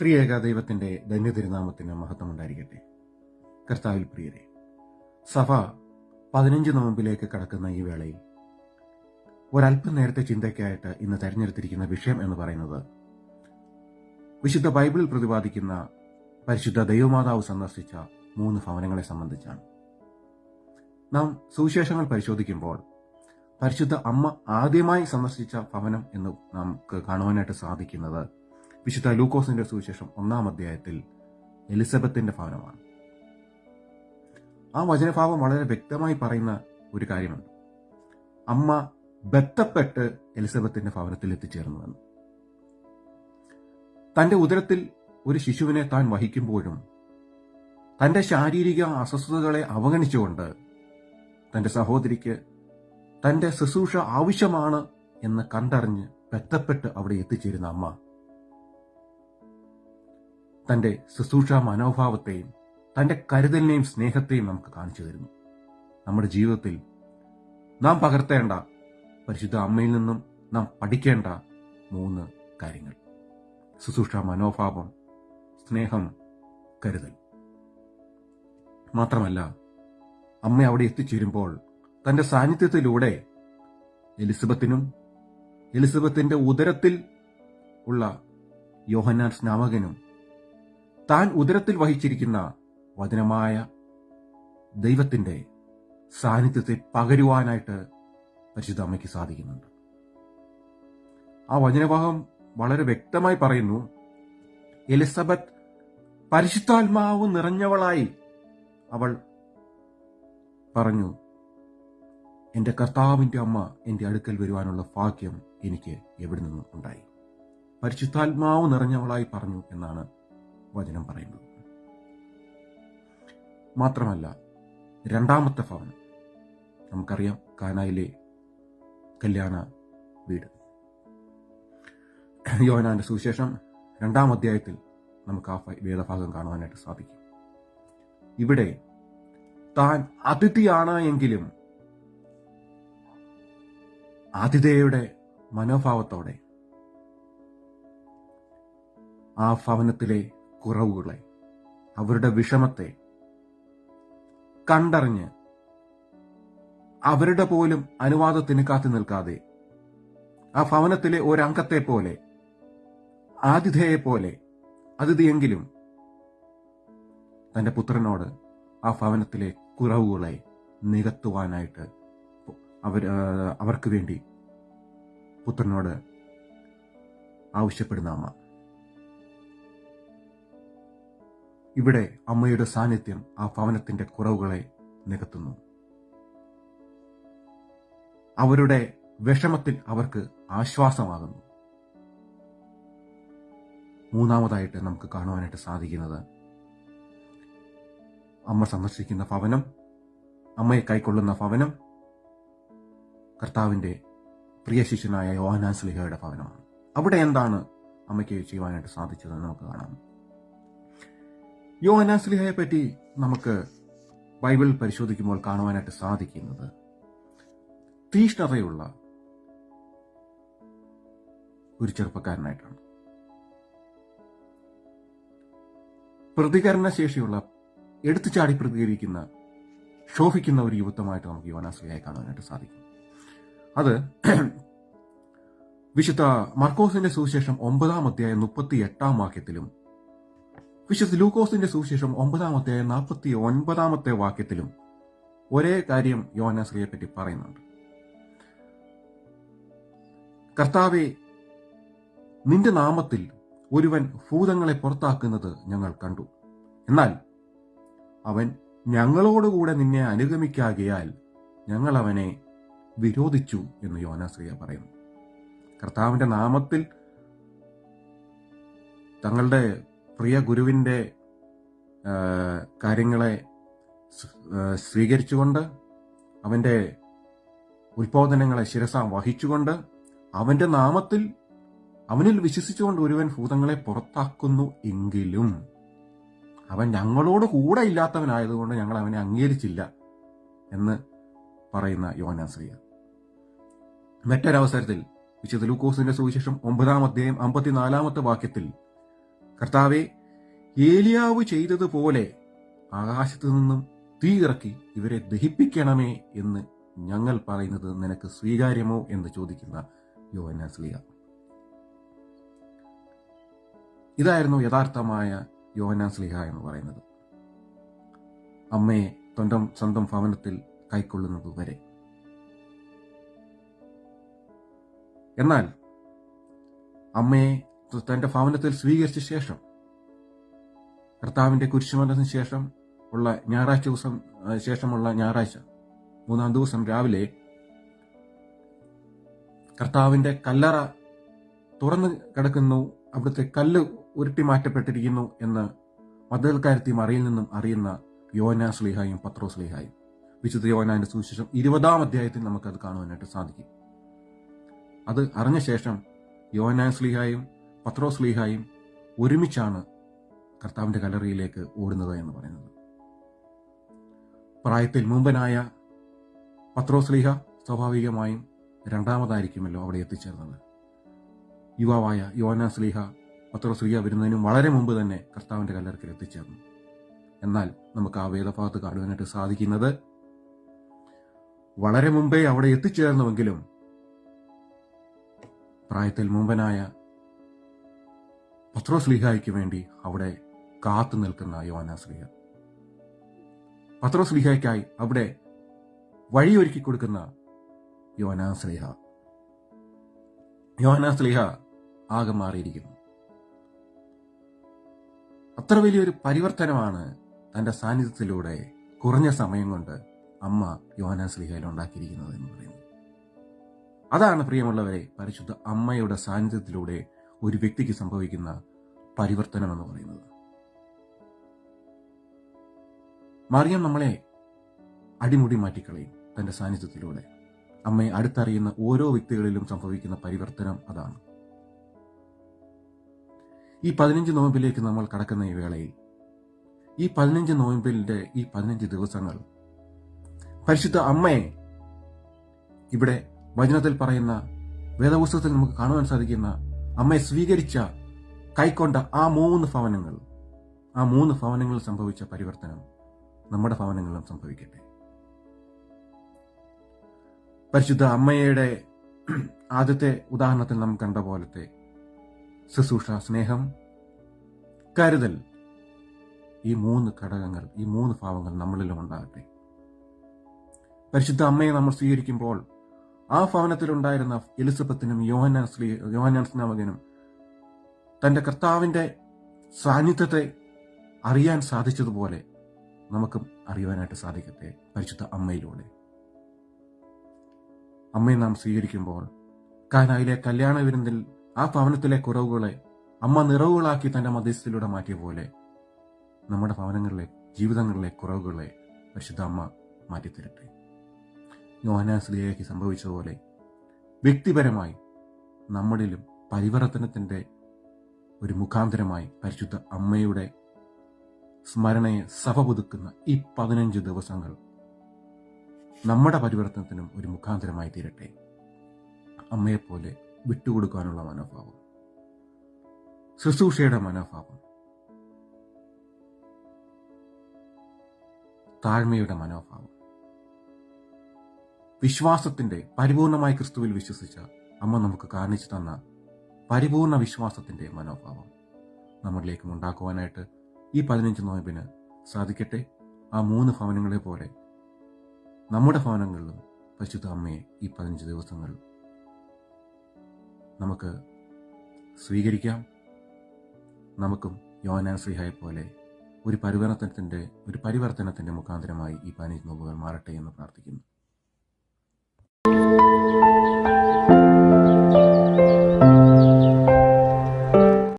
ത്രിയേക ദൈവത്തിന്റെ ധന്യതിരുനാമത്തിന് മഹത്വം ഉണ്ടായിരിക്കട്ടെ കർത്താവിൽ പ്രിയരെ സഭ പതിനഞ്ച് നോമ്പിലേക്ക് കടക്കുന്ന ഈ വേളയിൽ ഒരല്പം നേരത്തെ ചിന്തയ്ക്കായിട്ട് ഇന്ന് തെരഞ്ഞെടുത്തിരിക്കുന്ന വിഷയം എന്ന് പറയുന്നത് വിശുദ്ധ ബൈബിളിൽ പ്രതിപാദിക്കുന്ന പരിശുദ്ധ ദൈവമാതാവ് സന്ദർശിച്ച മൂന്ന് ഭവനങ്ങളെ സംബന്ധിച്ചാണ്. നാം സുവിശേഷങ്ങൾ പരിശോധിക്കുമ്പോൾ പരിശുദ്ധ അമ്മ ആദ്യമായി സന്ദർശിച്ച ഭവനം എന്ന് നമുക്ക് കാണുവാനായിട്ട് സാധിക്കുന്നത് വിശുദ്ധ ലൂക്കോസിന്റെ സുവിശേഷം ഒന്നാം അധ്യായത്തിൽ എലിസബത്തിന്റെ ഭവനമാണ്. ആ വചനഭാവം വളരെ വ്യക്തമായി പറയുന്ന ഒരു കാര്യമുണ്ട്. അമ്മ ബന്ധപ്പെട്ട് എലിസബത്തിന്റെ ഭവനത്തിൽ എത്തിച്ചേർന്നുവെന്ന് തന്റെ ഉദരത്തിൽ ഒരു ശിശുവിനെ താൻ വഹിക്കുമ്പോഴും തന്റെ ശാരീരിക അസ്വസ്ഥതകളെ അവഗണിച്ചുകൊണ്ട് തന്റെ സഹോദരിക്ക് തന്റെ ശുശ്രൂഷ ആവശ്യമാണ് എന്ന് കണ്ടറിഞ്ഞ് ബന്ധപ്പെട്ട് അവിടെ എത്തിച്ചേരുന്ന അമ്മ. തന്റെ ശുശ്രൂഷ മനോഭാവത്തെയും തന്റെ കരുതലിനെയും സ്നേഹത്തെയും നമുക്ക് കാണിച്ചു തരുന്നു. നമ്മുടെ ജീവിതത്തിൽ നാം പകർത്തേണ്ട പരിശുദ്ധ അമ്മയിൽ നിന്നും നാം പഠിക്കേണ്ട മൂന്ന് കാര്യങ്ങൾ. ശുശ്രൂഷ മനോഭാവം സ്നേഹം കരുതൽ. മാത്രമല്ല അമ്മ അവിടെ എത്തിച്ചേരുമ്പോൾ തന്റെ സാന്നിധ്യത്തിലൂടെ എലിസബത്തിനും എലിസബത്തിന്റെ ഉദരത്തിൽ ഉള്ള യോഹന്നാൻ സ്നാമകനും താൻ ഉദരത്തിൽ വഹിച്ചിരിക്കുന്ന വചനമായ ദൈവത്തിന്റെ സാന്നിധ്യത്തെ പകരുവാനായിട്ട് പരിശുദ്ധ അമ്മയ്ക്ക് സാധിക്കുന്നുണ്ട്. ആ വചനഭാഗം വളരെ വ്യക്തമായി പറയുന്നു എലിസബത്ത് പരിശുദ്ധാത്മാവ് നിറഞ്ഞവളായി അവൾ പറഞ്ഞു എന്റെ കർത്താവിന്റെ അമ്മ എന്റെ അടുക്കൽ വരുവാനുള്ള ഭാഗ്യം എനിക്ക് എവിടെ നിന്നും ഉണ്ടായി. പരിശുദ്ധാത്മാവ് നിറഞ്ഞവളായി പറഞ്ഞു എന്നാണ് വചനം പറയുന്നത്. മാത്രമല്ല രണ്ടാമത്തെ ഭവനം നമുക്കറിയാം കാനായിലെ കല്യാണ വീട്. യോനാന്റെ സുവിശേഷം രണ്ടാം അധ്യായത്തിൽ നമുക്ക് ആ വേദഭാഗം കാണുവാനായിട്ട് സാധിക്കും. ഇവിടെ താൻ അതിഥിയാണ് എങ്കിലും. ആതിഥേയയുടെ മനോഭാവത്തോടെ. ആ ഭവനത്തിലെ കുറവുകളെ അവരുടെ വിഷമത്തെ കണ്ടറിഞ്ഞ് അവരുടെ പോലും അനുവാദത്തിന് കാത്തു നിൽക്കാതെ ആ ഭവനത്തിലെ ഒരംഗത്തെ പോലെ ആതിഥേയെ പോലെ അതിഥിയെങ്കിലും തന്റെ പുത്രനോട് ആ ഭവനത്തിലെ കുറവുകളെ നികത്തുവാനായിട്ട് അവർ അവർക്ക് വേണ്ടി പുത്രനോട് ആവശ്യപ്പെടുന്ന അമ്മ. ഇവിടെ അമ്മയുടെ സാന്നിധ്യം ആ ഭവനത്തിന്റെ കുറവുകളെ നികത്തുന്നു. അവരുടെ വിഷമത്തിൽ അവർക്ക് ആശ്വാസമാകുന്നു. മൂന്നാമതായിട്ട് നമുക്ക് കാണുവാനായിട്ട് സാധിക്കുന്നത് അമ്മ സന്ദർശിക്കുന്ന ഭവനം അമ്മയെ കൈക്കൊള്ളുന്ന ഭവനം കർത്താവിന്റെ പ്രിയ ശിഷ്യനായ യോഹനാൻ സ്ലിഹയുടെ ഭവനമാണ്. അവിടെ എന്താണ് അമ്മയ്ക്ക് ചെയ്യുവാനായിട്ട് സാധിച്ചതെന്ന് നമുക്ക് കാണാം. യോഹനാൻ സ്ലിഹയെ പറ്റി നമുക്ക് ബൈബിൾ പരിശോധിക്കുമ്പോൾ കാണുവാനായിട്ട് സാധിക്കുന്നത് തീഷ്ണതയുള്ള ഒരു ചെറുപ്പക്കാരനായിട്ടാണ്. പ്രതികരണശേഷിയുള്ള എടുത്തുചാടി പ്രതികരിക്കുന്ന ശോഭിക്കുന്ന ഒരു യുവത്വമായിട്ട് നമുക്ക് യോനാശ്രീയായി കാണാനായിട്ട് സാധിക്കും. അത് വിശുദ്ധ മർക്കോസിന്റെ സുവിശേഷം ഒമ്പതാം അധ്യായം മുപ്പത്തി എട്ടാം വാക്യത്തിലും വിശുദ്ധ ലൂക്കോസിന്റെ സുവിശേഷം ഒമ്പതാം അധ്യായം നാൽപ്പത്തി ഒൻപതാമത്തെ വാക്യത്തിലും ഒരേ കാര്യം യോനാശ്രീയെ പറ്റി പറയുന്നുണ്ട്. കർത്താവെ നിന്റെ നാമത്തിൽ ഒരുവൻ ഭൂതങ്ങളെ പുറത്താക്കുന്നത് ഞങ്ങൾ കണ്ടു. എന്നാൽ അവൻ ഞങ്ങളോടുകൂടെ നിന്നെ അനുഗമിക്കാകിയാൽ ഞങ്ങൾ അവനെ വിരോധിച്ചു എന്ന് യോനാശ്രീയ പറയുന്നു. കർത്താവിന്റെ നാമത്തിൽ തങ്ങളുടെ പ്രിയ ഗുരുവിന്റെ കാര്യങ്ങളെ സ്വീകരിച്ചുകൊണ്ട് അവന്റെ ഉത്ബോധനങ്ങളെ ശിരസ വഹിച്ചുകൊണ്ട് അവന്റെ നാമത്തിൽ അവനിൽ വിശ്വസിച്ചുകൊണ്ട് ഒരുവൻ ഭൂതങ്ങളെ പുറത്താക്കുന്നു എങ്കിലും അവൻ ഞങ്ങളോട് കൂടെ ഇല്ലാത്തവനായതുകൊണ്ട് ഞങ്ങൾ അവനെ അംഗീകരിച്ചില്ല എന്ന് പറയുന്ന യോനാശ്രീയ മറ്റൊരവസരത്തിൽ വിശുദ്ധ ലൂക്കോസിന്റെ സുവിശേഷം ഒമ്പതാം അധ്യായം അമ്പത്തിനാലാമത്തെ വാക്യത്തിൽ കർത്താവെ ഏലിയാവ് ചെയ്തതുപോലെ ആകാശത്തു നിന്നും തീ ഇറക്കി ഇവരെ ദഹിപ്പിക്കണമേ എന്ന് ഞങ്ങൾ പറയുന്നത് നിനക്ക് സ്വീകാര്യമോ എന്ന് ചോദിക്കുന്ന യോഹന്നാസ്ലിയ ഇതായിരുന്നു യഥാർത്ഥമായ യോഹന്നാസ്ലിഹ എന്ന് പറയുന്നത്. അമ്മയെ തൊണ്ടം സ്വന്തം ഭവനത്തിൽ കൈക്കൊള്ളുന്നത് വരെ. എന്നാൽ അമ്മയെ തന്റെ ഭവനത്തിൽ സ്വീകരിച്ച ശേഷം കർത്താവിന്റെ കുരിശുമരണത്തിന് ശേഷം ഉള്ള ഞായറാഴ്ച ദിവസം ശേഷമുള്ള ഞായറാഴ്ച മൂന്നാം ദിവസം രാവിലെ കർത്താവിന്റെ കല്ലറ തുറന്നു കിടക്കുന്നു അവിടുത്തെ കല്ല് ഉരുട്ടി മാറ്റപ്പെട്ടിരിക്കുന്നു എന്ന് മതൽക്കാരത്തി മറിയിൽ നിന്നും അറിയുന്ന യോന സ്ലിഹായും പത്രോ സ്ലിഹായും. വിശുദ്ധ യോനാന്റെ സുവിശേഷം ഇരുപതാം അധ്യായത്തിൽ നമുക്കത് കാണുവാനായിട്ട് സാധിക്കും. അത് അറിഞ്ഞ ശേഷം യോന സ്ലീഹായും പത്രോ സ്ലീഹായും ഒരുമിച്ചാണ് കർത്താവിന്റെ കലറിയിലേക്ക് ഓടുന്നത് എന്ന് പറയുന്നത്. പ്രായത്തിൽ മുമ്പനായ പത്രോസ്ലീഹ സ്വാഭാവികമായും രണ്ടാമതായിരിക്കുമല്ലോ അവിടെ എത്തിച്ചേർന്നത്. യുവാവായ യോന സ്ലീഹ പത്രോസ്ലീഹ വരുന്നതിനും വളരെ മുമ്പ് തന്നെ കർത്താവിന്റെ കല്ലറക്കിൽ എത്തിച്ചേർന്നു. എന്നാൽ നമുക്ക് ആ വേദഭാഗത്ത് കാണുവാനായിട്ട് സാധിക്കുന്നത് വളരെ മുമ്പേ അവിടെ എത്തിച്ചേർന്നുവെങ്കിലും പ്രായത്തിൽ മുമ്പനായ പത്രോസ്ലിഹായ്ക്ക് വേണ്ടി അവിടെ കാത്തു നിൽക്കുന്ന യോനാസ്ലിഹ പത്രോസ്ലിഹായ്ക്കായി അവിടെ വഴിയൊരുക്കി കൊടുക്കുന്ന യോനാസ്ലിഹ യോനാസ്ലിഹ ആകെ മാറിയിരിക്കുന്നു. അത്ര വലിയൊരു പരിവർത്തനമാണ് തന്റെ സാന്നിധ്യത്തിലൂടെ കുറഞ്ഞ സമയം കൊണ്ട് അമ്മ യോനാസ്ലിഹയിൽ ഉണ്ടാക്കിയിരിക്കുന്നത് എന്ന് പറയുന്നത്. അതാണ് പ്രിയമുള്ളവരെ പരിശുദ്ധ അമ്മയുടെ സാന്നിധ്യത്തിലൂടെ ഒരു വ്യക്തിക്ക് സംഭവിക്കുന്ന പരിവർത്തനം എന്ന് പറയുന്നത്. മറിയം നമ്മളെ അടിമുടി മാറ്റിക്കളയും തന്റെ സാന്നിധ്യത്തിലൂടെ. അമ്മയെ അടുത്തറിയുന്ന ഓരോ വ്യക്തികളിലും സംഭവിക്കുന്ന പരിവർത്തനം അതാണ്. ഈ പതിനഞ്ച് നോയമ്പിലേക്ക് നമ്മൾ കടക്കുന്ന ഈ വേളയിൽ ഈ പതിനഞ്ച് നോയമ്പിന്റെ ഈ പതിനഞ്ച് ദിവസങ്ങൾ പരിശുദ്ധ അമ്മയെ ഇവിടെ വചനത്തിൽ പറയുന്ന വേദപുസ്തകത്തിൽ നമുക്ക് കാണുവാൻ സാധിക്കുന്ന അമ്മയെ സ്വീകരിച്ച കൈക്കൊണ്ട ആ മൂന്ന് ഭവനങ്ങൾ ആ മൂന്ന് ഭവനങ്ങളിൽ സംഭവിച്ച പരിവർത്തനം നമ്മുടെ ഭവനങ്ങളിലും സംഭവിക്കട്ടെ. പരിശുദ്ധ അമ്മയുടെ ആദ്യത്തെ ഉദാഹരണത്തിൽ നാം കണ്ട പോലത്തെ ശുശ്രൂഷ സ്നേഹം കരുതൽ. ഈ മൂന്ന് ഘടകങ്ങൾ ഈ മൂന്ന് ഭാവങ്ങൾ നമ്മളിലും ഉണ്ടാകട്ടെ. പരിശുദ്ധ അമ്മയെ നമ്മൾ സ്വീകരിക്കുമ്പോൾ ആ ഭവനത്തിലുണ്ടായിരുന്ന എലിസബത്തിനും യോഹന്നാൻ ശ്രീ യോഹന്നാൻ സ്നാമകനും തന്റെ കർത്താവിന്റെ സാന്നിധ്യത്തെ അറിയാൻ സാധിച്ചതുപോലെ നമുക്കും അറിയുവാനായിട്ട് സാധിക്കട്ടെ പരിശുദ്ധ അമ്മയിലൂടെ. അമ്മയെ നാം സ്വീകരിക്കുമ്പോൾ കാനായിലെ കല്യാണ വിരുന്നിൽ ആ ഭവനത്തിലെ കുറവുകളെ അമ്മ നിറവുകളാക്കി തന്റെ മധ്യസ്ഥയിലൂടെ മാറ്റിയ പോലെ നമ്മുടെ ഭവനങ്ങളിലെ ജീവിതങ്ങളിലെ കുറവുകളെ പരിശുദ്ധ അമ്മ മാറ്റിത്തരട്ടെ. സംഭവിച്ച പോലെ വ്യക്തിപരമായി നമ്മളിലും പരിവർത്തനത്തിന്റെ ഒരു മുഖാന്തരമായി പരിശുദ്ധ അമ്മയുടെ സ്മരണയെ സഭ പുതുക്കുന്ന ഈ പതിനഞ്ച് ദിവസങ്ങൾ നമ്മുടെ പരിവർത്തനത്തിനും ഒരു മുഖാന്തരമായി തീരട്ടെ. അമ്മയെപ്പോലെ വിട്ടുകൊടുക്കാനുള്ള മനോഭാവം. ശുശ്രൂഷയുടെ മനോഭാവം. താഴ്മയുടെ മനോഭാവം. വിശ്വാസത്തിന്റെ പരിപൂർണമായി ക്രിസ്തുവിൽ വിശ്വസിച്ച അമ്മ നമുക്ക് കാണിച്ചു തന്ന പരിപൂർണ വിശ്വാസത്തിന്റെ മനോഭാവം നമ്മളിലേക്കും ഉണ്ടാക്കുവാനായിട്ട് ഈ പതിനഞ്ച് നോയമ്പിന് സാധിക്കട്ടെ. ആ മൂന്ന് ഭവനങ്ങളെ പോലെ നമ്മുടെ ഭവനങ്ങളിലും പരിശുദ്ധ അമ്മയെ ഈ പതിനഞ്ച് ദിവസങ്ങൾ നമുക്ക് സ്വീകരിക്കാം. നമുക്കും യോനാൻ ശ്രീഹായ പോലെ ഒരു പരിവർത്തനത്തിന്റെ ഒരു പരിവർത്തനത്തിന്റെ മുഖാന്തരമായി ഈ പതിനഞ്ച് നോമ്പുകൾ മാറട്ടെ എന്ന് പ്രാർത്ഥിക്കുന്നു.